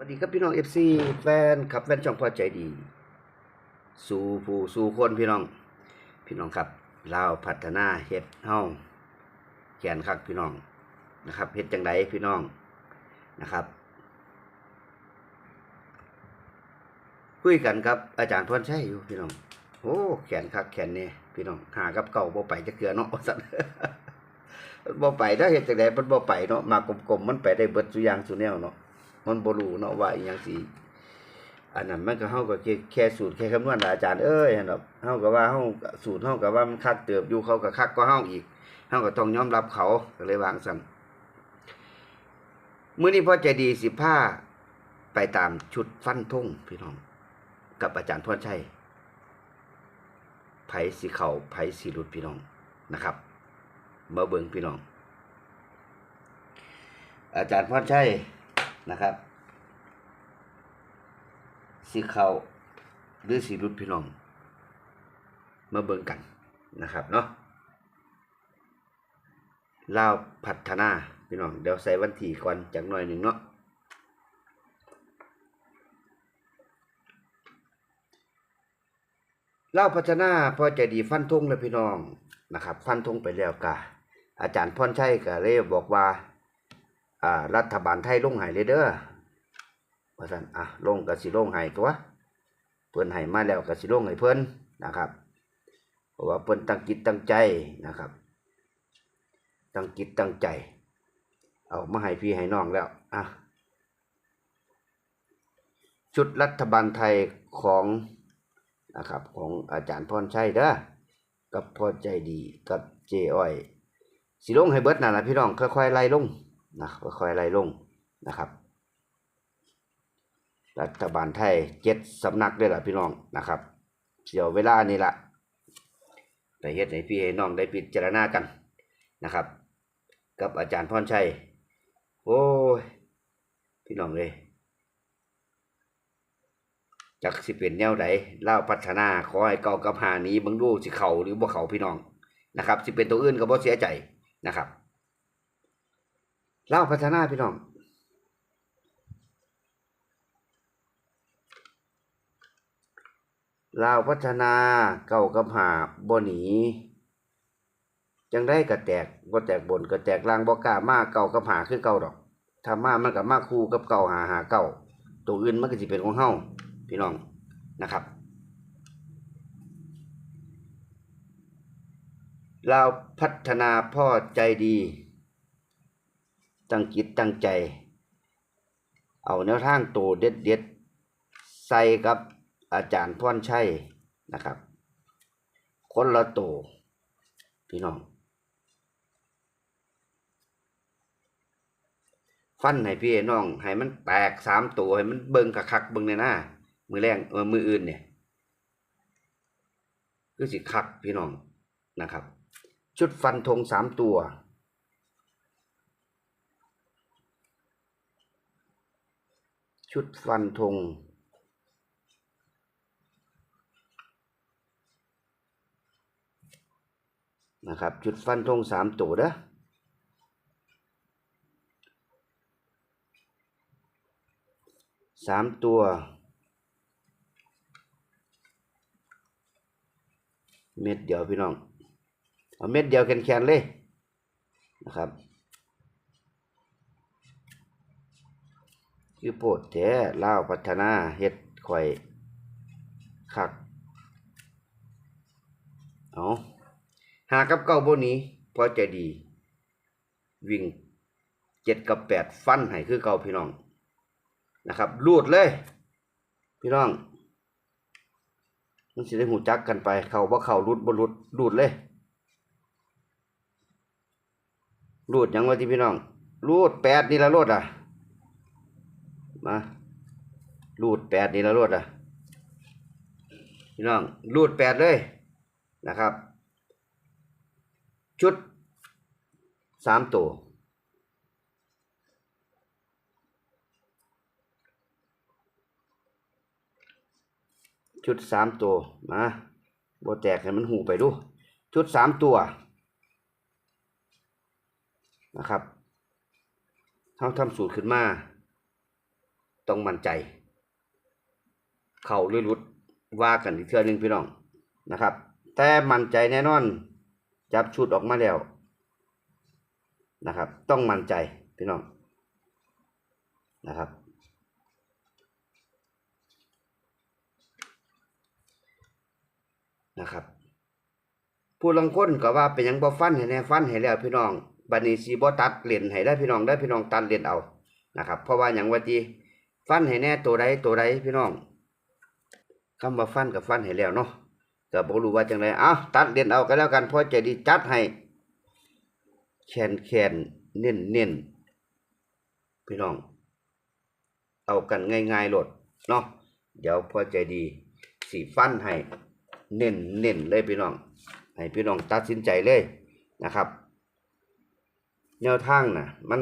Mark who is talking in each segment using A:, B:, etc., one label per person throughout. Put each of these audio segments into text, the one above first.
A: สวัสดีครับพี่น้องเอฟซีแฟนขับแฟนช่องพอใจดี สู่ผู้สู่คนพี่น้อง พี่น้องครับลาวพัฒนาเฮ็ดเฮาแขนคักพี่น้องนะครับเฮ็ดจังไดพี่น้องนะครับ คุยกันครับอาจารย์พรชัยอยู่พี่น้องโอ้แขนคักแขนเนี่ยพี่น้องหากับเก่าบ่ไปจะเกลือเนาะสั่นบ่ไปได้เฮ็ดจังไดมันบ่ไปเนาะมากลมๆมันไปได้เบิดสุอย่างสุแนวเนาะ มันบ่รู้เนาะว่าอีหยังสิอันนั้นมันก็เฮาก็แค่แค่สูตรแค่คำนวณอาจารย์เอ้ยหั่นดอกเฮาก็ว่าเฮาสูตรเฮาก็ว่ามันคักเติบอยู่เขาก็คักกว่าเฮาอีกเฮาก็ต้องยอมรับเขาก็เลยวางซั่นมื้อนี้พ่อใจดีสิพาไปตามชุดฟันธงพี่น้อง กับอาจารย์พรชัยไผสิเขาไผสิหลุดพี่น้องนะครับมาเบิ่งพี่น้อง อาจารย์พรชัย นะครับสีเขาหรือสีรุดพี่น้อง มาเบิ่งกันนะครับเนาะลาวพัฒนาพี่น้องเดี๋ยวใส่วันที่ก่อนจากหน่อยหนึ่งเนาะลาวพัฒนาพอใจดีฟันธงแล้วพี่น้องนะครับ ฟันธงไปแล้วกะอาจารย์พรชัยก็เลยบอกว่า อ่ารัฐบาลไทยลงหายเลยเด้อว่าซั่นอะลงก็สิลงให้ตัวเพิ่นให้มาแล้วก็สิลงให้เพิ่นนะครับเพราะว่าเพิ่นตั้งจิตตั้งใจนะครับ ตั้งจิตตั้งใจ เอามาให้พี่ให้น้องแล้วอะชุดรัฐบาลไทยของนะครับของอาจารย์พรชัยเด้อกับพ่อใจดีกับเจอ้อย สิลงให้เบิดนั่นละพี่น้องค่อยๆไล่ลง นะค่อยๆไล่ลงนะครับรัฐบาลไทยเจ็ดสำนักด้วยล่ะพี่น้องนะครับเสียวเวลานี่ละได้เฮ็ดให้พี่ให้น้องได้พิจารณากันนะครับ กับอาจารย์พรชัย โอ้ย พี่น้องเลยจักสิเป็นแนวใดเล่าพัฒนาขอให้เก่ากับหานี้บังดูสิเขาหรือบ่เขาพี่น้องนะครับ สิเป็นตัวอื่นก็บ่เสียใจนะครับ เล่าพัฒนาพี่น้องลาวพัฒนาเก่ากับหาบ่หนีจังได้กระแตกบ่แตกบนกระแตกล่างบ่กล้ามาเก่ากับหาคือเก่าดอกถ้ามามันก็มาคู่กับเก่าหาหาเก่าตัวอื่นมันก็สิเป็นของเฮาพี่น้องนะครับลาวพัฒนาพ่อใจดี ตั้งจิตตั้งใจ เอาแนวทางโตเด็ดเด็ดๆใส่กับอาจารย์พรชัยนะครับ คนละโตพี่น้อง ฟันให้พี่ให้น้อง ให้มันแตกสามตัวให้มันเบิ่งคักเบิ่งในหน้ามือแรงมืออื่นเนี่ยคือสิคักพี่น้องนะครับ ชุดฟันธงสามตัว ชุดฟันธงนะครับ ชุดฟันธงสามตัวเด้อสามตัวเม็ดเดียวพี่น้อง เอาเม็ดเดียวแข็งๆเลยนะครับ คือโพดแท้ลาพัฒนาเฮ็ดข่อยคักเอาหากับเก้าบ่หนี้พอใจดี วิ่งเจ็ดกับแปดฟันให้คือเก่าพี่น้องนะครับรูดเลย พี่น้องมันสิได้หูจักกันไป เข้าบ่เข้ารุดบ่รุดรูดเลยรูดยังว่าที่พี่น้องรูดแปดนี่ละรูดอะ มารูดแปดนี่ละรูดอะพี่น้องรูดแปดเลยนะครับ ชุดสามตัวชุดสามตัวมาโบแตกให้มันหูไปดู ชุดสามตัวนะครับเขาทำสูตรขึ้นมา ต้องมั่นใจ เข้าหรือหลุดว่ากันอีกเทื่อหนึงพี่น้องนะครับ แต่มั่นใจแน่นอน จับชุดออกมาแล้วนะครับ ต้องมั่นใจพี่น้องนะครับนะครับผู้ลังคนก็ว่าเป็นยังบ่ฟันให้แน่ฟันให้แล้วพี่น้องบัดนี้สิบ่ตัดเลนให้ได้พี่น้องได้พี่น้องตัดเลนเอานะครับ เพราะว่าหยังว่าจี ฟันให้แน่ตัวใดตัวใดพี่น้องคำว่าฟันกับฟันให้แล้วเนาะก็บ่รู้ว่าจังไดเอ้าตัดเลนเอาก็แล้วกันพอใจดีจัดให้แขนแขนเน้นเน้นพี่น้อง เอากันง่ายๆโลดเนาะเดี๋ยวพอใจดีสีฟันให้เน้นเน้นเลยพี่น้อง ให้พี่น้องตัดสินใจเลยนะครับ แนวทางนะมัน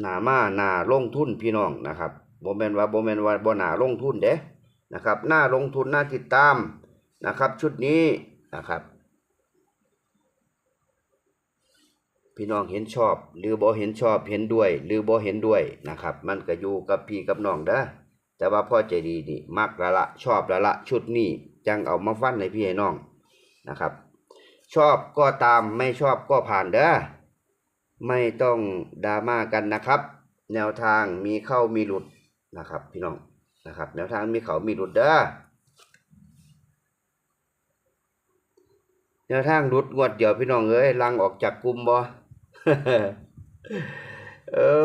A: หนามาหนาลงทุนพี่น้องนะครับโบแมนว่าบ่แมนว่าบ่หนาลงทุนเด้นะครับหน้าลงทุนหน้าติดตามนะครับ ชุดนี้นะครับ พี่น้องเห็นชอบ หรือบ่เห็นชอบเห็นด้วย หรือบ่เห็นด้วยนะครับ มันก็อยู่กับพี่กับน้องเด้อแต่ว่าพ่อใจดีนี่มักละละชอบละละชุดนี้จังเอามาฟันให้พี่ให้น้องนะครับ ชอบก็ตามไม่ชอบก็ผ่านเด้อ ไม่ต้องดราม่ากันนะครับ แนวทางมีเข้ามีหลุดนะครับ พี่น้องนะครับ แนวทางมีเขามีหลุดเด้อแนวทางหลุดงวดเดียวพี่น้องเอ้ยลังออกจากกลุ่มบ่เอ้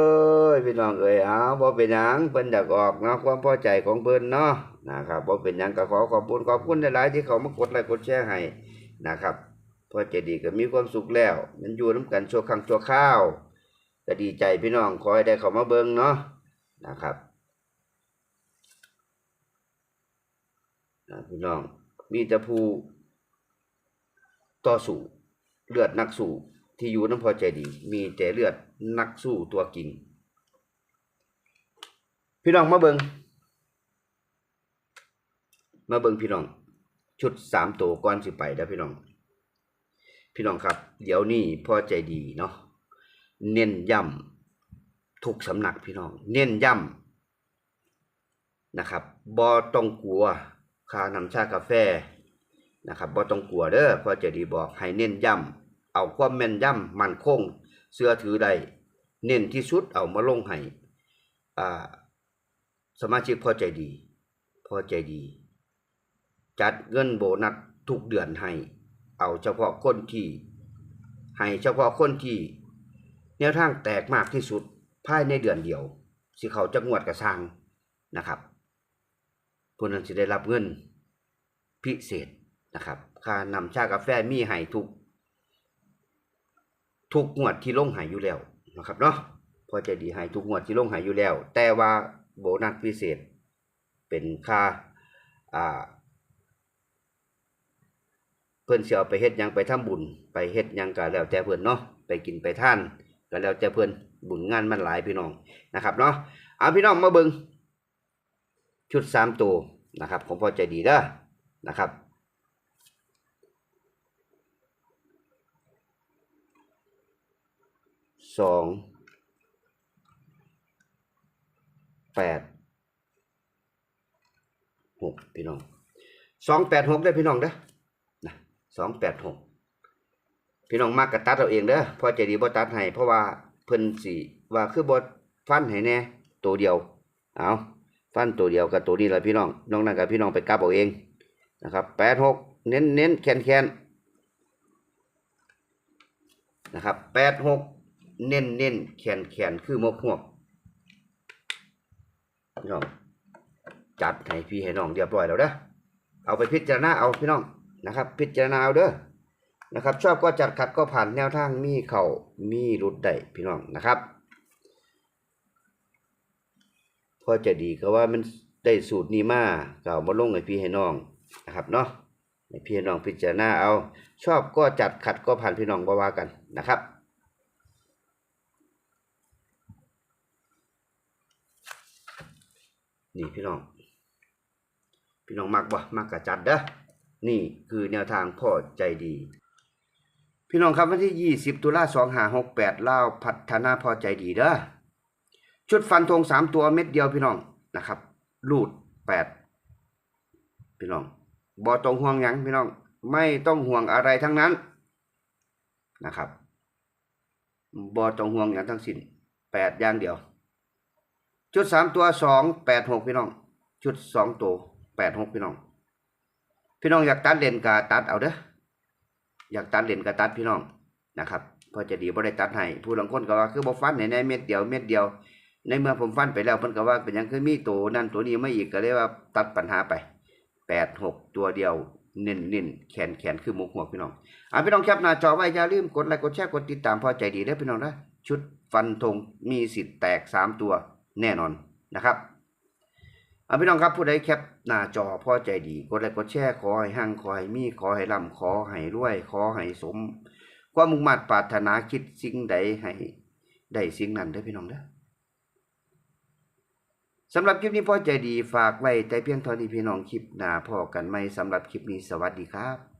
A: ยพี่น้องเอ้ยเอาบ่เป็นหยังเพิ่นอยากออกเนาะความพอใจของเพิ่นเนาะนะครับบ่เป็นหยังก็ขอขอบคุณขอบคุณหลายๆที่เขามากดไลค์กดแชร์ให้นะครับ พอใจดีก็มีความสุขแล้ว มันอยู่นํกันชั่วครั้งชั่วคราวก็ดีใจพี่น้องขอให้ได้เขามาเบิ่งเนาะนะครับอ่าพี่น้องมีแต่ผู้ต่อสู้เลือดนักสู้ที่อยู่น้ำพอใจดี มีแต่เลือดนักสู้ตัวกิ่ง พี่น้องมาเบิงมาเบิงพี่น้อง ชุดสามตัวก่อนสิไปเด้อพี่น้อง พี่น้องครับ เดี๋ยวนี้พ่อใจดีเนาะเน้นย้ำทุกสำนักพี่น้อง เน้นย้ำนะครับบ่ต้องกลัวค่าน้ำชากาแฟนะครับบ่ต้องกลัวเด้อพ่อใจดีบอกให้เน้นย้ำเอาความแม่นยำมันคงเสื้อถือใดเน้นที่สุดเอามาลงให้อ่าสมาชิกพอใจดี พอใจดี จัดเงินโบนัสทุกเดือนให้ เอาเฉพาะคนที่ ให้เฉพาะคนที่แนวทางแตกมากที่สุดภายในเดือนเดียว สิเขาจะงวดกระสร้างนะครับผู้นั้นจะได้รับเงินพิเศษนะครับ ค่านำชากาแฟมีให้ทุก ทุกงวดที่ลงหายอยู่แล้วนะครับเนาะพอใจดีใหายทุกงวดที่ลงหายอยู่แล้ว แต่ว่าโบนัสพิเศษเป็นค่าอ่า พิ่นเสิเอาไปเฮ็ดยังไปทำบุญ ไปเฮ็ดยังก็แล้วแต่เพิ่นเนาะไปกินไปท่านก็แล้วแต่เพิ่นบุญงานมันหลายพี่น้องนะครับเนาะเอาพี่น้องมาเบิ่งชุดสามตัวนะครับของพอใจดีเด้อนะครับสองแปดหกพี่น้องสองแปดหกได้พี่น้องเด้อ สองแปดหกพี่น้องมากกระตัดเอาเองเด้อพอใจดีบ่ตัดให้เพราะว่าเพิ่นสิว่าคือบ่ฟันให้แน่ตัวเดียว เอาฟันตัวเดียวกับตัวนี้แหละพี่น้องน้องนั่นกับพี่น้องไปกลับเอาเองนะครับแปดหกเน้นเน้นแคนแคนนะครับแปดหกเน้นเน้นแขนแขนคือมกหวกพี่น้องจัดให้พี่ให้น้องเรียบร้อยแล้วเด้อเอาไปพิจารณาเอาพี่น้อง นะครับ พิจารณาเอาเด้อนะครับ ชอบก็จัดขัดก็ผ่านแนวทางมีเข่ามีรุดได้พี่น้องนะครับพอจะดีก็ว่ามันได้สูตรนี้มาเก่ามาลงให้พี่ให้น้องนะครับเนาะให้พี่ให้น้องพิจารณาเอา ชอบก็จัดขัดก็ผ่านพี่น้องบ่ว่ากันนะครับนี่พี่น้อง พี่น้องมักบ่มักกะจัดเด้อ นี่คือแนวทางพ่อใจดี พี่น้องครับวันที่ 20 ตุลา2568ลาพัฒนาพ่อใจดีเด้อชุดฟันธงสามตัวเม็ดเดียวพี่น้องนะครับ รูดแปดพี่น้องบอต้องห่วงยังพี่น้องไม่ต้องห่วงอะไรทั้งนั้นนะครับบอต้องห่วงอย่างทั้งสิ้นแปดอย่างเดียว ชุดสามตัวสองแปดหกพี่น้อง ชุดสองตัวแปดหกพี่น้อง พี่น้องอยากตัดเลนกาตัดเอาเด้ออยากตัดเลนกาตัดพี่น้องนะครับพอจะดีบ่ได้ตัดให้ผู้ลางคนก็ว่าคือบ่ฟันในในเม็ดเดียวเม็ดเดียว ในเมื่อผมฟันไปแล้วเพิ่นก็ว่าเป็นยังคือมีตัวนั่นตัวนี้ไมาอีกก็เลยว่าตัดปัญหาไปแปดหกตัวเดียวเน้นเน้นแขนแขนคือหมุกหัวพี่น้องอะพี่น้องแคปหน้าจอไว้อย่าลืมกดไลค์กดแชร์กดติดตามพอใจดีเด้พี่น้องนะชุดฟันธงมีสิทธิ์แตกสามตัวแน่นอนนะครับ เอาพี่น้องครับผู้ใดแคปหน้าจอพอใจดีกดไลค์กดแชร์ขอให้หั่งขอให้มีขอให้ร่ำขอให้รวย ขอให้สม ความมุ่งมั่นปรารถนาคิดสิ่งใดให้ได้สิ่งนั้นเด้อพี่น้องเด้อสำหรับคลิปนี้พ่อใจดีฝากไว้แต่เพียงเท่านี้พี่น้องคลิปหน้าพอกันไหมสำหรับคลิปนี้สวัสดีครับ